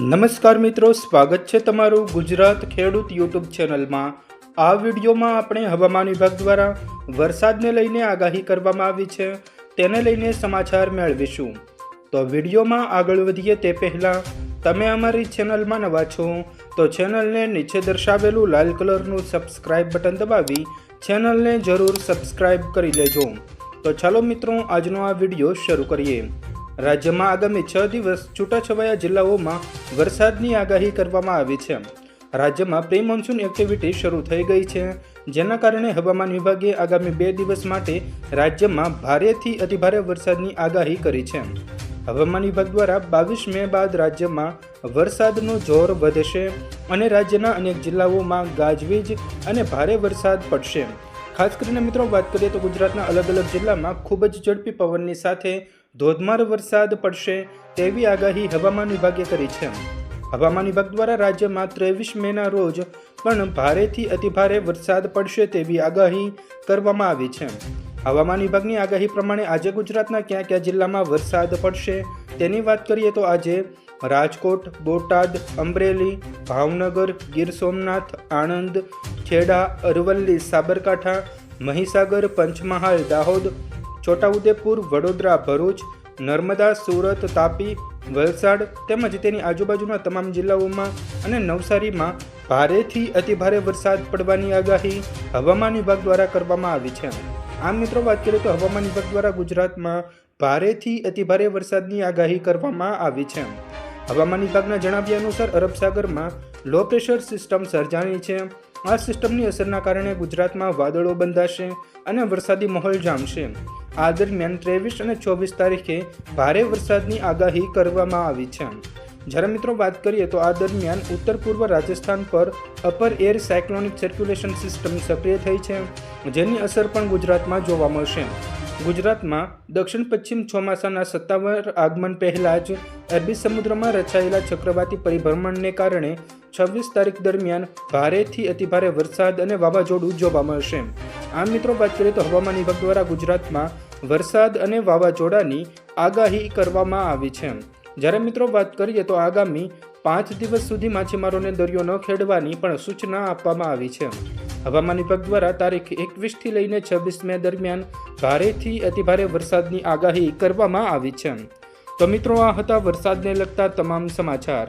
નમસ્કાર મિત્રો, સ્વાગત છે તમારું ગુજરાત ખેડૂત યુટ્યુબ ચેનલમાં. આ વિડીયોમાં આપણે હવામાન વિભાગ દ્વારા વરસાદને લઈને આગાહી કરવામાં આવી છે. તેને લઈને સમાચાર મેળવીશું. તો વિડીયોમાં આગળ વધીએ તે પહેલાં, તમે અમારી ચેનલમાં નવા છો, તો ચેનલને નીચે દર્શાવેલું લાલ કલરનું સબસ્ક્રાઇબ બટન દબાવી ચેનલને જરૂર સબસ્ક્રાઇબ કરી લેજો. તો ચાલો મિત્રો, આજનો આ વીડિયો શરૂ કરીએ. રાજ્યમાં આગામી છ દિવસ છૂટાછવાયા જિલ્લાઓમાં વરસાદની આગાહી કરવામાં આવી છે. રાજ્યમાં પ્રી મોન્સૂન એક્ટિવિટી શરૂ થઈ ગઈ છે. જેના કારણે હવામાન વિભાગે આગામી બે દિવસ માટે રાજ્યમાં ભારેથી અતિભારે વરસાદની આગાહી કરી છે. હવામાન વિભાગ દ્વારા બાવીસ મે બાદ રાજ્યમાં વરસાદનું જોર વધશે અને રાજ્યના અનેક જિલ્લાઓમાં ગાજવીજ અને ભારે વરસાદ પડશે. ખાસ કરીને મિત્રો વાત કરીએ તો ગુજરાતના અલગ અલગ જિલ્લામાં ખૂબ જ ઝડપી પવનની સાથે ધોધમાર વરસાદ પડશે તેવી આગાહી હવામાન વિભાગે કરી છે. હવામાન વિભાગ દ્વારા રાજ્યમાં ત્રેવીસ મેના રોજ પણ ભારેથી અતિભારે વરસાદ પડશે તેવી આગાહી કરવામાં આવી છે. હવામાન વિભાગની આગાહી પ્રમાણે આજે ગુજરાતના ક્યાં ક્યાં જિલ્લામાં વરસાદ પડશે તેની વાત કરીએ તો આજે રાજકોટ, બોટાદ, અમરેલી, ભાવનગર, ગીર સોમનાથ, આણંદ, ખેડા, અરવલ્લી, સાબરકાંઠા, મહીસાગર, પંચમહાલ, દાહોદ છોટાઉદેપુર, વડોદરા, ભરૂચ, નર્મદા, સુરત, તાપી, વલસાડ તેમજ તેની આજુબાજુના તમામ જિલ્લાઓમાં અને નવસારીમાં ભારેથી અતિભારે વરસાદ પડવાની આગાહી હવામાન વિભાગ દ્વારા કરવામાં આવી છે. આમ મિત્રો, વાત કરીએ તો હવામાન વિભાગ દ્વારા ગુજરાતમાં ભારેથી અતિભારે વરસાદની આગાહી કરવામાં આવી છે. હવામાન વિભાગના જણાવ્યા અનુસાર, અરબ સાગરમાં લો પ્રેશર સિસ્ટમ સર્જાણી છે. આ સિસ્ટમની અસરના કારણે ગુજરાતમાં વાદળો બંધાશે અને વરસાદી માહોલ જામશે. આ દરમિયાન ત્રેવીસ અને ચોવીસ તારીખે ભારે વરસાદની આગાહી કરવામાં આવી છે. જ્યારે મિત્રો વાત કરીએ તો આ દરમિયાન ઉત્તર પૂર્વ રાજસ્થાન પર upper air cyclonic circulation system સક્રિય થઈ છે, જેની અસર પણ ગુજરાતમાં જોવા મળશે. ગુજરાતમાં દક્ષિણ પશ્ચિમ ચોમાસાના સત્તાવાર આગમન પહેલાં જ અરબી સમુદ્રમાં રચાયેલા ચક્રવાતી પરિભ્રમણને કારણે છવ્વીસ તારીખ દરમિયાન ભારેથી અતિભારે વરસાદ અને વાવાઝોડું જોવા મળશે આમ મિત્રો, વાત કરીએ તો હવામાન વિભાગ દ્વારા ગુજરાતમાં વરસાદ અને વાવાઝોડાની આગાહી કરવામાં આવી છે. જ્યારે મિત્રો, વાત કરીએ તો આગામી પાંચ દિવસ સુધી માછીમારોને દરિયો ન ખેડવાની પણ સૂચના આપવામાં આવી છે. હવામાન વિભાગ દ્વારા તારીખ એકવીસથી લઈને છવ્વીસ મે દરમિયાન ભારેથી અતિભારે વરસાદની આગાહી કરવામાં આવી છે. તો મિત્રો, આ હતા વરસાદને લગતા તમામ સમાચાર.